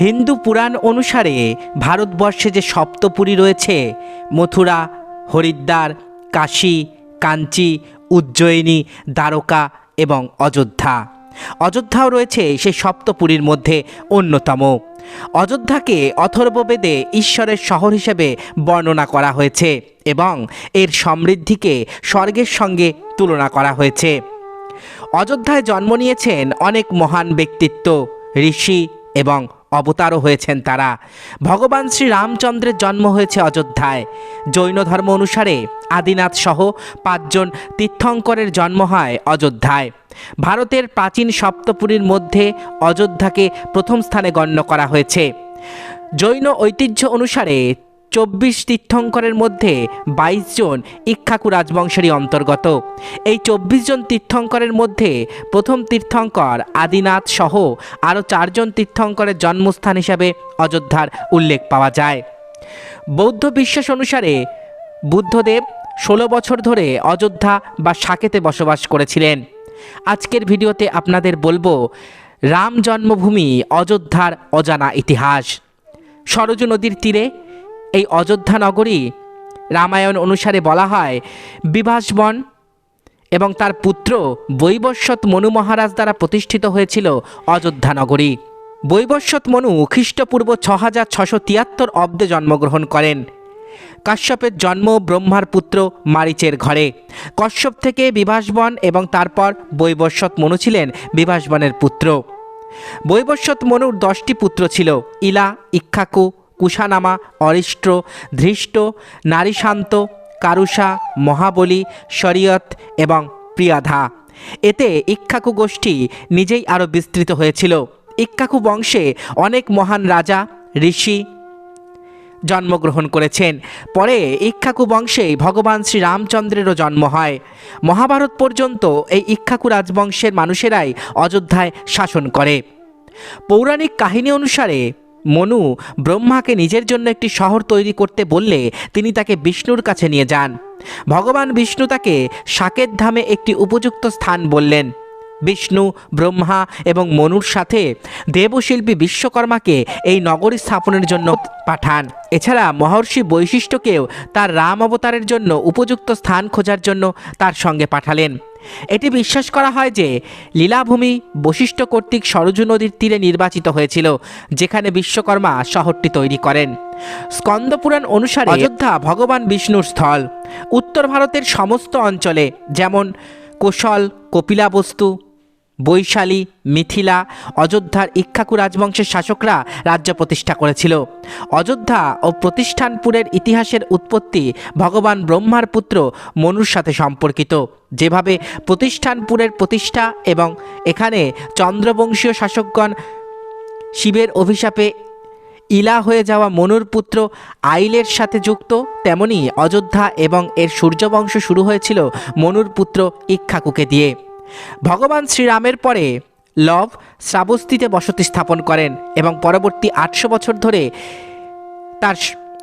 হিন্দু পুরাণ অনুসারে ভারতবর্ষে যে সপ্তপুরী রয়েছে, মথুরা, হরিদ্বার, কাশী, কাঞ্চি, উজ্জয়িনী, দ্বারকা এবং অযোধ্যা। অযোধ্যাও রয়েছে সেই সপ্তপুরীর মধ্যে অন্যতম। অযোধ্যাকে অথর্ববেদে ঈশ্বরের শহর হিসেবে বর্ণনা করা হয়েছে এবং এর সমৃদ্ধিকে স্বর্গের সঙ্গে তুলনা করা হয়েছে। অযোধ্যায় জন্ম নিয়েছেন অনেক মহান ব্যক্তিত্ব, ঋষি এবং অবতারও হয়েছেন তারা। ভগবান শ্রী রামচন্দ্রের জন্ম হয়েছে অযোধ্যায়। জৈন ধর্ম অনুসারে আদিনাথ সহ পাঁচজন তীর্থঙ্করের জন্ম হয় অযোধ্যায়। ভারতের প্রাচীন সপ্তপুরীর মধ্যে অযোধ্যাকে প্রথম স্থানে গণ্য করা হয়েছে। জৈন ঐতিহ্য অনুসারে চব্বিশ তীর্থঙ্করের মধ্যে বাইশ জন ইক্ষাকু রাজবংশেরই অন্তর্গত। এই চব্বিশ জন তীর্থঙ্করের মধ্যে প্রথম তীর্থঙ্কর আদিনাথ সহ আরও চারজন তীর্থঙ্করের জন্মস্থান হিসাবে অযোধ্যার উল্লেখ পাওয়া যায়। বৌদ্ধ বিশ্বাস অনুসারে বুদ্ধদেব ষোলো বছর ধরে অযোধ্যা বা সাকেতে বসবাস করেছিলেন। আজকের ভিডিওতে আপনাদের বলব, রাম জন্মভূমি অযোধ্যার অজানা ইতিহাস। সরজু নদীর তীরে এই অযোধ্যা নগরী রামায়ণ অনুসারে বলা হয়, বিভাসবন এবং তার পুত্র বৈবস্বত মনু মহারাজ দ্বারা প্রতিষ্ঠিত হয়েছিল অযোধ্যা নগরী। বৈবস্বত মনু খ্রিস্টপূর্ব ছ হাজার ছশো তিয়াত্তর অব্দে জন্মগ্রহণ করেন। কাশ্যপের জন্ম ব্রহ্মার পুত্র মারিচের ঘরে। কশ্যপ থেকে বিভাসবন এবং তারপর বৈবস্বত মনু ছিলেন বিভাসবনের পুত্র। বৈবস্বত মনুর দশটি পুত্র ছিল, ইলা, ইক্ষাকু কুশানামা, অরিষ্ট, ধৃষ্ট, নারীশান্ত, কারুষা, মহাবলী, শরীয়ত এবং প্রিয়াধা। এতে ইক্ষাকু গোষ্ঠী নিজেই আরও বিস্তৃত হয়েছিল। ইক্ষাকু বংশে অনেক মহান রাজা, ঋষি জন্মগ্রহণ করেছেন। পরে ইক্ষাকু বংশেই ভগবান শ্রী রামচন্দ্রেরও জন্ম হয়। মহাভারত পর্যন্ত এই ইক্ষাকু রাজবংশের মানুষেরাই অযোধ্যায় শাসন করে। পৌরাণিক কাহিনী অনুসারে মনু ব্রহ্মাকে নিজের জন্য একটি শহর তৈরি করতে বললে তিনি তাকে বিষ্ণুর কাছে নিয়ে যান। ভগবান বিষ্ণু তাকে সাকের ধামে একটি উপযুক্ত স্থান বললেন। বিষ্ণু, ব্রহ্মা এবং মনুর সাথে দেবশিল্পী বিশ্বকর্মাকে এই নগরী স্থাপনের জন্য পাঠান। এছাড়া মহর্ষি বৈশিষ্ট্যকেও তার রাম অবতারের জন্য উপযুক্ত স্থান খোঁজার জন্য তার সঙ্গে পাঠালেন। এটি বিশ্বাস করা হয় যে লীলাভূমি বশিষ্ঠ কর্তৃক সরজু নদীর তীরে নির্বাচিত হয়েছিল, যেখানে বিশ্বকর্মা শহরটি তৈরি করেন। স্কন্দপুরাণ অনুসারে অযোধ্যা ভগবান বিষ্ণুর স্থল। উত্তর ভারতের সমস্ত অঞ্চলে যেমন কোশল, কপিলাবস্তু বৈশালী, মিথিলা, অযোধ্যার ইক্ষাকু রাজবংশের শাসকরা রাজ্য প্রতিষ্ঠা করেছিল। অযোধ্যা ও প্রতিষ্ঠানপুরের ইতিহাসের উৎপত্তি ভগবান ব্রহ্মার পুত্র মনুর সাথে সম্পর্কিত। যেভাবে প্রতিষ্ঠানপুরের প্রতিষ্ঠা এবং এখানে চন্দ্রবংশীয় শাসকগণ শিবের অভিশাপে ইলা হয়ে যাওয়া মনুর পুত্র আইলের সাথে যুক্ত, তেমনি অযোধ্যা এবং এর সূর্যবংশ শুরু হয়েছিল মনুর পুত্র ইক্ষাকুকে দিয়ে। ভগবান শ্রীরামের পরে লব শ্রাবস্তিতে বসতি স্থাপন করেন এবং পরবর্তী আটশো বছর ধরে তার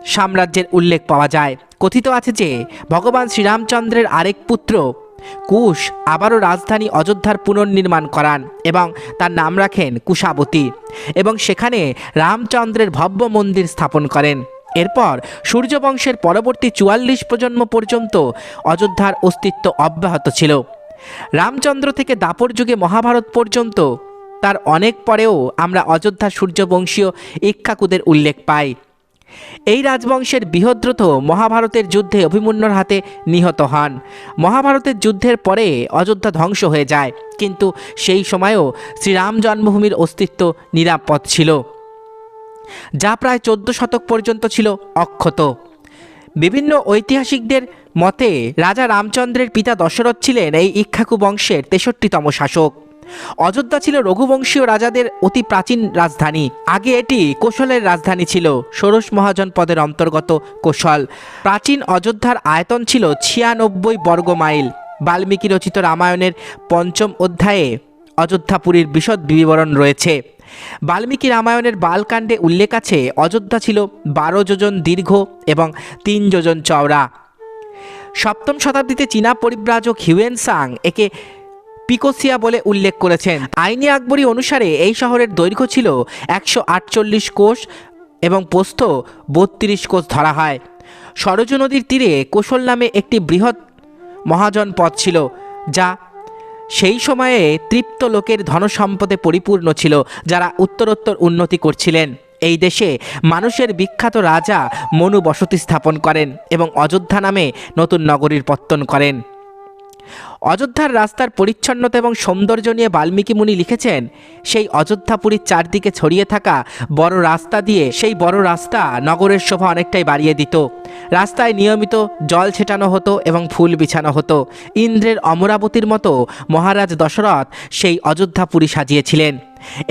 সাম্রাজ্যের উল্লেখ পাওয়া যায়। কথিত আছে যে, ভগবান শ্রীরামচন্দ্রের আরেক পুত্র কুশ আবারও রাজধানী অযোধ্যার পুনর্নির্মাণ করান এবং তার নাম রাখেন কুশাবতী এবং সেখানে রামচন্দ্রের ভব্য মন্দির স্থাপন করেন। এরপর সূর্যবংশের পরবর্তী চুয়াল্লিশ প্রজন্ম পর্যন্ত অযোধ্যার অস্তিত্ব অব্যাহত ছিল। রামচন্দ্র থেকে দাপর যুগে মহাভারত পর্যন্ত, তার অনেক পরেও আমরা অযোধ্যা সূর্যবংশীয় ইক্ষাকুদের উল্লেখ পাই। এই রাজবংশের বৃহদ্রথ মহাভারতের যুদ্ধে অভিমন্যুর হাতে নিহত হন। মহাভারতের যুদ্ধের পরে অযোধ্যা ধ্বংস হয়ে যায়, কিন্তু সেই সময়েও শ্রীরাম জন্মভূমির অস্তিত্ব নিরাপদ ছিল, যা প্রায় চোদ্দ শতক পর্যন্ত ছিল অক্ষত। বিভিন্ন ঐতিহাসিকদের মতে, রাজা রামচন্দ্রের পিতা দশরথ ছিলেন এই ইক্ষাকু বংশের তেষট্টিতম শাসক। অযোধ্যা ছিল রঘুবংশীয় রাজাদের অতি প্রাচীন রাজধানী। আগে এটি কোশলের রাজধানী ছিল। ষোড়শ মহাজন পদের অন্তর্গত কোশল। প্রাচীন অযোধ্যার আয়তন ছিল ছিয়ানব্বই বর্গ মাইল। বাল্মীকি রচিত রামায়ণের পঞ্চম অধ্যায়ে অযোধ্যাপুরীর বিশদ বিবরণ রয়েছে। বাল্মীকি রামায়ণের বালকাণ্ডে উল্লেখ আছে, অযোধ্যা ছিল বারো যোজন দীর্ঘ এবং তিন যোজন চওড়া। সপ্তম শতাব্দীতে চীনা পরিব্রাজক হিউয়েন সাং একে পিকোসিয়া বলে উল্লেখ করেছেন। আইনি আকবরী অনুসারে এই শহরের দৈর্ঘ্য ছিল একশো আটচল্লিশ কোষ এবং পোস্ত বত্রিশ কোষ ধরা হয়। সরজু নদীর তীরে কোশল নামে একটি বৃহৎ মহাজন পথ ছিল, যা সেই সময়ে তৃপ্ত লোকের ধনসম্পদে পরিপূর্ণ ছিল, যারা উত্তরোত্তর উন্নতি করছিলেন। এই দেশে মানুষের বিখ্যাত রাজা মনু বসতি স্থাপন করেন এবং অযোধ্যা নামে নতুন নগরীর পত্তন করেন। অযোধ্যার রাস্তার পরিচ্ছন্নতা এবং সৌন্দর্য নিয়ে বাল্মীকি মুনি লিখেছেন, সেই অযোধ্যাপুরীর চারদিকে ছড়িয়ে থাকা বড় রাস্তা দিয়ে সেই বড় রাস্তা নগরের শোভা অনেকটাই বাড়িয়ে দিত। রাস্তায় নিয়মিত জল ছেটানো হতো এবং ফুল বিছানো হতো। ইন্দ্রের অমরাবতীর মতো মহারাজ দশরথ সেই অযোধ্যাপুরী সাজিয়েছিলেন।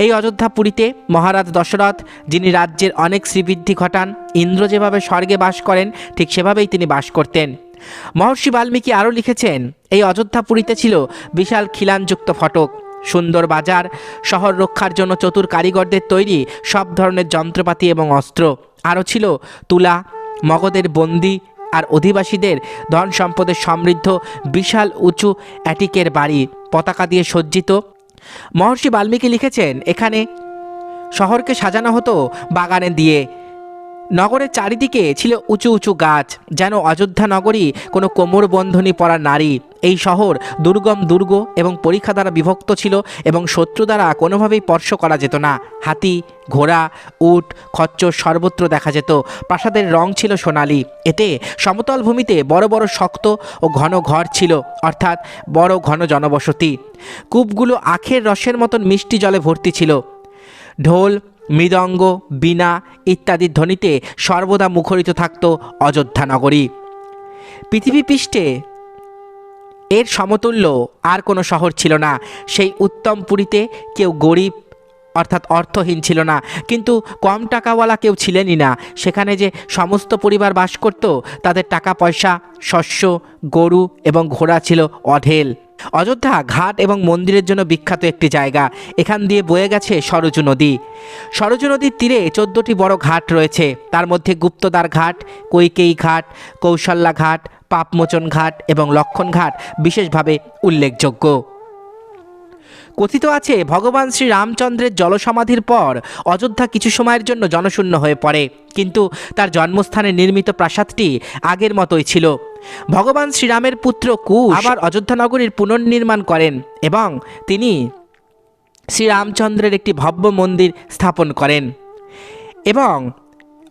এই অযোধ্যাপুরীতে মহারাজ দশরথ, যিনি রাজ্যের অনেক শ্রীবৃদ্ধি ঘটান, ইন্দ্র যেভাবে স্বর্গে বাস করেন, ঠিক সেভাবেই তিনি বাস করতেন। মহর্ষি বাল্মীকি আরও লিখেছেন, এই অযোধ্যাপুরীতে ছিল বিশাল খিলানযুক্ত ফটক। সুন্দর বাজার, শহর রক্ষার জন্য চতুর কারিগরদের তৈরি সব ধরনের যন্ত্রপাতি এবং অস্ত্র। আরও ছিল তুলা মগধের বন্দি আর অধিবাসীদের ধন সম্পদের সমৃদ্ধ বিশাল উঁচু অ্যাটিকের বাড়ি, পতাকা দিয়ে সজ্জিত। মহর্ষি বাল্মীকি লিখেছেন, এখানে শহরকে সাজানো হতো বাগানে দিয়ে। নগরের চারিদিকে ছিল উঁচু উঁচু গাছ, যেন অযোধ্যা নগরী কোনো কোমর বন্ধনী পরা নারী। এই শহর দুর্গম দুর্গ এবং পরীক্ষা দ্বারা বিভক্ত ছিল এবং শত্রু দ্বারা কোনোভাবেই স্পর্শ করা যেত না। হাতি, ঘোড়া, উট, খচ্চর সর্বত্র দেখা যেত। প্রাসাদের রং ছিল সোনালি। এতে সমতল ভূমিতে বড় বড় শক্ত ও ঘন ঘর ছিল, অর্থাৎ বড় ঘন জনবসতি। কূপগুলো আখের রসের মতন মিষ্টি জলে ভর্তি ছিল। ঢোল মৃদঙ্গ, বীণা ইত্যাদির ধ্বনিতে সর্বদা মুখরিত থাকত অযোধ্যা নগরী। পৃথিবী পৃষ্ঠে এর সমতুল্য আর কোনো শহর ছিল না। সেই উত্তম পুরীতে কেউ গরিব, অর্থাৎ অর্থহীন ছিল না। কিন্তু কম টাকাওয়ালা কেউ ছিলেনই না। সেখানে যে সমস্ত পরিবার বাস করত, তাদের টাকা পয়সা শস্য, গরু এবং ঘোড়া ছিল অঢেল। অযোধ্যা ঘাট এবং মন্দিরের জন্য বিখ্যাত একটি জায়গা। এখান দিয়ে বয়ে গেছে সরজু নদী। সরজু নদীর তীরে চোদ্দোটি বড় ঘাট রয়েছে। তার মধ্যে গুপ্তদ্বার ঘাট, কৈকেয়ী ঘাট কৌশল্যা ঘাট, পাপমোচন ঘাট এবং লক্ষণ ঘাট বিশেষভাবে উল্লেখযোগ্য। কথিত আছে, ভগবান শ্রী রামচন্দ্রের জলসমাধির পর অযোধ্যা কিছু সময়ের জন্য জনশূন্য হয়ে পড়ে। কিন্তু তার জন্মস্থানে নির্মিত প্রাসাদটি আগের মতোই ছিল। ভগবান শ্রীরামের পুত্র কুশ আবার অযোধ্যা নগরীর পুনর্নির্মাণ করেন এবং তিনি শ্রীরামচন্দ্রের একটি ভব্য মন্দির স্থাপন করেন। এবং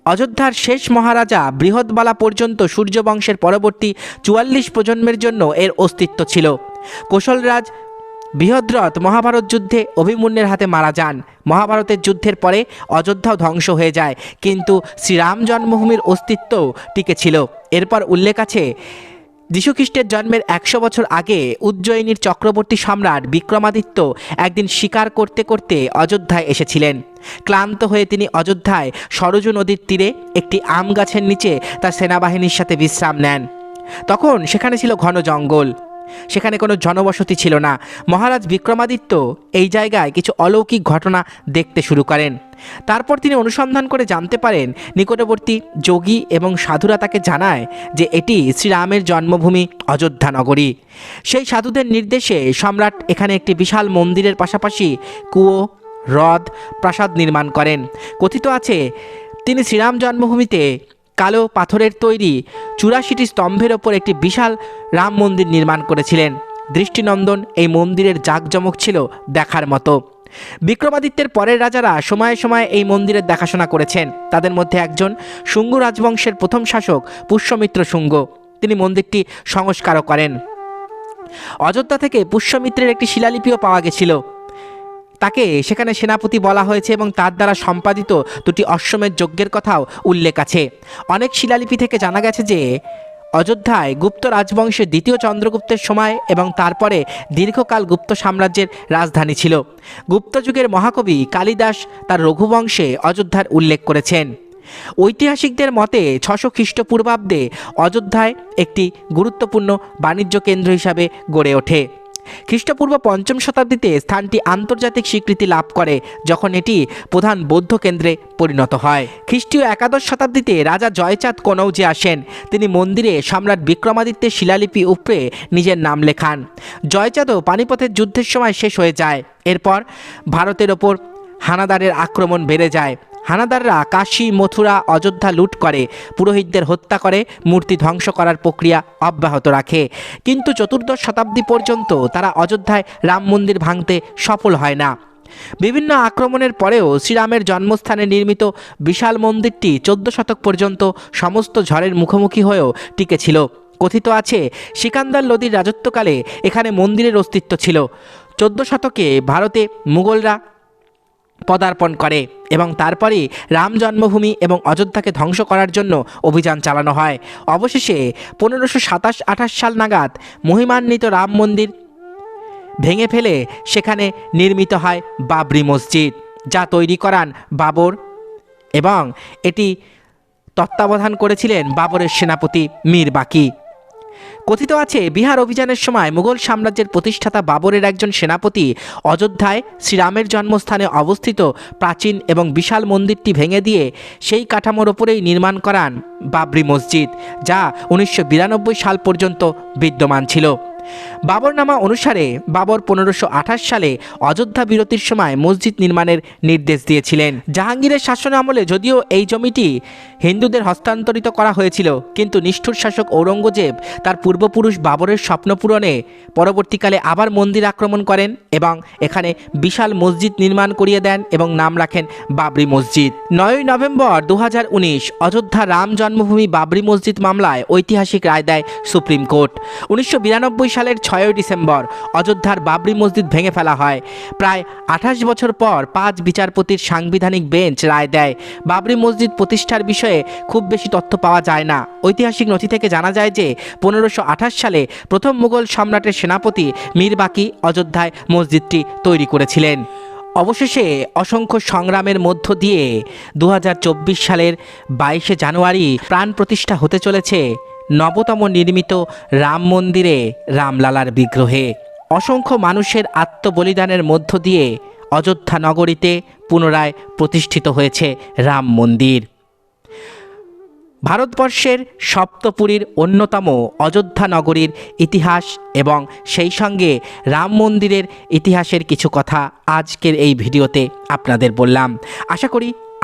অযোধ্যার শেষ মহারাজা বৃহৎবালা পর্যন্ত সূর্যবংশের পরবর্তী চুয়াল্লিশ প্রজন্মের জন্য এর অস্তিত্ব ছিল। কৌশলরাজ বৃহদ্রথ মহাভারত যুদ্ধে অভিমন্যের হাতে মারা যান। মহাভারতের যুদ্ধের পরে অযোধ্যাও ধ্বংস হয়ে যায়, কিন্তু শ্রীরাম জন্মভূমির অস্তিত্বও টিকে ছিল। এরপর উল্লেখ আছে, যীশুখ্রিস্টের জন্মের একশো বছর আগে উজ্জয়িনীর চক্রবর্তী সম্রাট বিক্রমাদিত্য একদিন শিকার করতে করতে অযোধ্যায় এসেছিলেন। ক্লান্ত হয়ে তিনি অযোধ্যায় সরজু নদীর তীরে একটি আম গাছের নিচে তার সেনাবাহিনীর সাথে বিশ্রাম নেন। তখন সেখানে ছিল ঘন জঙ্গল। সেখানে কোনো জনবসতি ছিল না। মহারাজ বিক্রমাদিত্য এই জায়গায় কিছু অলৌকিক ঘটনা দেখতে শুরু করেন। তারপর তিনি অনুসন্ধান করে জানতে পারেন, নিকটবর্তী যোগী এবং সাধুরা তাকে জানায় যে এটি শ্রীরামের জন্মভূমি অযোধ্যা নগরী। সেই সাধুদের নির্দেশে সম্রাট এখানে একটি বিশাল মন্দিরের পাশাপাশি কুয়ো, হ্রদ, প্রাসাদ নির্মাণ করেন। কথিত আছে, তিনি শ্রীরাম জন্মভূমিতে কালো পাথরের তৈরি চুরাশিটি স্তম্ভের ওপর একটি বিশাল রাম মন্দির নির্মাণ করেছিলেন। দৃষ্টিনন্দন এই মন্দিরের জাঁকজমক ছিল দেখার মতো। বিক্রমাদিত্যের পরের রাজারা সময়ে সময়ে এই মন্দিরের দেখাশোনা করেছেন। তাদের মধ্যে একজন শুঙ্গ রাজবংশের প্রথম শাসক পুষ্যমিত্র শুঙ্গ। তিনি মন্দিরটি সংস্কারও করেন। অযোধ্যা থেকে পুষ্যমিত্রের একটি শিলালিপিও পাওয়া গেছিল। তাকে সেখানে সেনাপতি বলা হয়েছে এবং তার দ্বারা সম্পাদিত দুটি অশ্বমেধ যজ্ঞের কথাও উল্লেখ আছে। অনেক শিলালিপি থেকে জানা গেছে যে, অযোধ্যায় গুপ্ত রাজবংশের দ্বিতীয় চন্দ্রগুপ্তের সময় এবং তারপরে দীর্ঘকাল গুপ্ত সাম্রাজ্যের রাজধানী ছিল। গুপ্ত যুগের মহাকবি কালিদাস তার রঘুবংশে অযোধ্যার উল্লেখ করেছেন। ঐতিহাসিকদের মতে ছশো খ্রিস্টপূর্বাব্দে অযোধ্যায় একটি গুরুত্বপূর্ণ বাণিজ্য কেন্দ্র হিসাবে গড়ে ওঠে। খ্রিস্টপূর্ব পঞ্চম শতাব্দীতে স্থানটি আন্তর্জাতিক স্বীকৃতি লাভ করে, যখন এটি প্রধান বৌদ্ধ কেন্দ্রে পরিণত হয়। খ্রিস্টীয় একাদশ শতাব্দীতে রাজা জয়চাঁদ কনৌজে আসেন, তিনি মন্দিরে সম্রাট বিক্রমাদিত্যের শিলালিপি উপরে নিজের নাম লেখান। জয়চাঁদও পানিপথের যুদ্ধের সময় শেষ হয়ে যায়। এরপর ভারতের ওপর হানাদারের আক্রমণ বেড়ে যায়। হানাদাররা কাশী, মথুরা, অযোধ্যা লুট করে, পুরোহিতদের হত্যা করে, মূর্তি ধ্বংস করার প্রক্রিয়া অব্যাহত রাখে। কিন্তু চতুর্দশ শতাব্দী পর্যন্ত তারা অযোধ্যায় রাম মন্দির ভাঙতে সফল হয় না। বিভিন্ন আক্রমণের পরেও শ্রীরামের জন্মস্থানে নির্মিত বিশাল মন্দিরটি চোদ্দ শতক পর্যন্ত সমস্ত ঝড়ের মুখোমুখি হয়েও টিকেছিল কথিত আছে, সিকান্দার লোদির রাজত্বকালে এখানে মন্দিরের অস্তিত্ব ছিল। চোদ্দ শতকে ভারতে মুঘলরা পদার্পণ করে এবং তারপরে রাম জন্মভূমি এবং অযোধ্যাকে ধ্বংস করার জন্য অভিযান চালানো হয়। অবশেষে পনেরোশো সাতাশ আঠাশ সাল নাগাদ মহিমান্বিত রাম মন্দির ভেঙে ফেলে সেখানে নির্মিত হয় বাবরি মসজিদ, যা তৈরি করান বাবর এবং এটি তত্ত্বাবধান করেছিলেন বাবরের সেনাপতি মীর বাকি কথিত আছে, বিহার অভিযানের সময় মুঘল সাম্রাজ্যের প্রতিষ্ঠাতা বাবরের একজন সেনাপতি অযোধ্যায় শ্রীরামের জন্মস্থানে অবস্থিত প্রাচীন এবং বিশাল মন্দিরটি ভেঙে দিয়ে সেই কাঠামোর ওপরেই নির্মাণ করান বাবরি মসজিদ, যা উনিশশো বিরানব্বই সাল পর্যন্ত বিদ্যমান ছিল। বাবরনামা অনুসারে বাবর পনেরোশো সালে অযোধ্যা বিরতির সময় মসজিদ নির্মাণের নির্দেশ দিয়েছিলেন। জাহাঙ্গীরের শাসন আমলে যদিও এই জমিটি হিন্দুদের হস্তান্তরিত করা হয়েছিল, কিন্তু নিষ্ঠুর শাসক ঔরঙ্গজেব তার পূর্বপুরুষ বাবরের স্বপ্ন পূরণে পরবর্তীকালে আবার মন্দির আক্রমণ করেন এবং এখানে বিশাল মসজিদ নির্মাণ করিয়ে দেন এবং নাম রাখেন বাবরি মসজিদ। নয়ই নভেম্বর দু হাজার উনিশ অযোধ্যা রাম জন্মভূমি বাবরি মসজিদ মামলায় ঐতিহাসিক রায় দেয় সুপ্রিম কোর্ট। উনিশশো বিরানব্বই সালের ছয়ই ডিসেম্বর অযোধ্যার বাবরি মসজিদ ভেঙে ফেলা হয়। প্রায় আঠাশ বছর পর পাঁচ বিচারপতির সাংবিধানিক বেঞ্চ রায় দেয়। বাবরি মসজিদ প্রতিষ্ঠার বিষয়ে খুব বেশি তথ্য পাওয়া যায় না। ঐতিহাসিক নথি থেকে জানা যায় যে, পনেরোশো সালে প্রথম মুঘল সম্রাটের সেনাপতি মীর বাকি অযোধ্যায় মসজিদটি তৈরি করেছিলেন। অবশেষে অসংখ্য সংগ্রামের মধ্য দিয়ে দু হাজার চব্বিশ সালের বাইশে জানুয়ারি প্রাণ প্রতিষ্ঠা হতে চলেছে। নবতম নির্মিত রাম মন্দিরে রামলালার বিগ্রহে অসংখ্য মানুষের আত্মবলিদানের মধ্য দিয়ে অযোধ্যা নগরীতে পুনরায় প্রতিষ্ঠিত হয়েছে রাম মন্দির। ভারতবর্ষের সপ্তপুরীর অন্যতম অযোধ্যা নগরীর ইতিহাস এবং সেই সঙ্গে রাম মন্দিরের ইতিহাসের কিছু কথা আজকের এই ভিডিওতে আপনাদের বললাম। আশা করি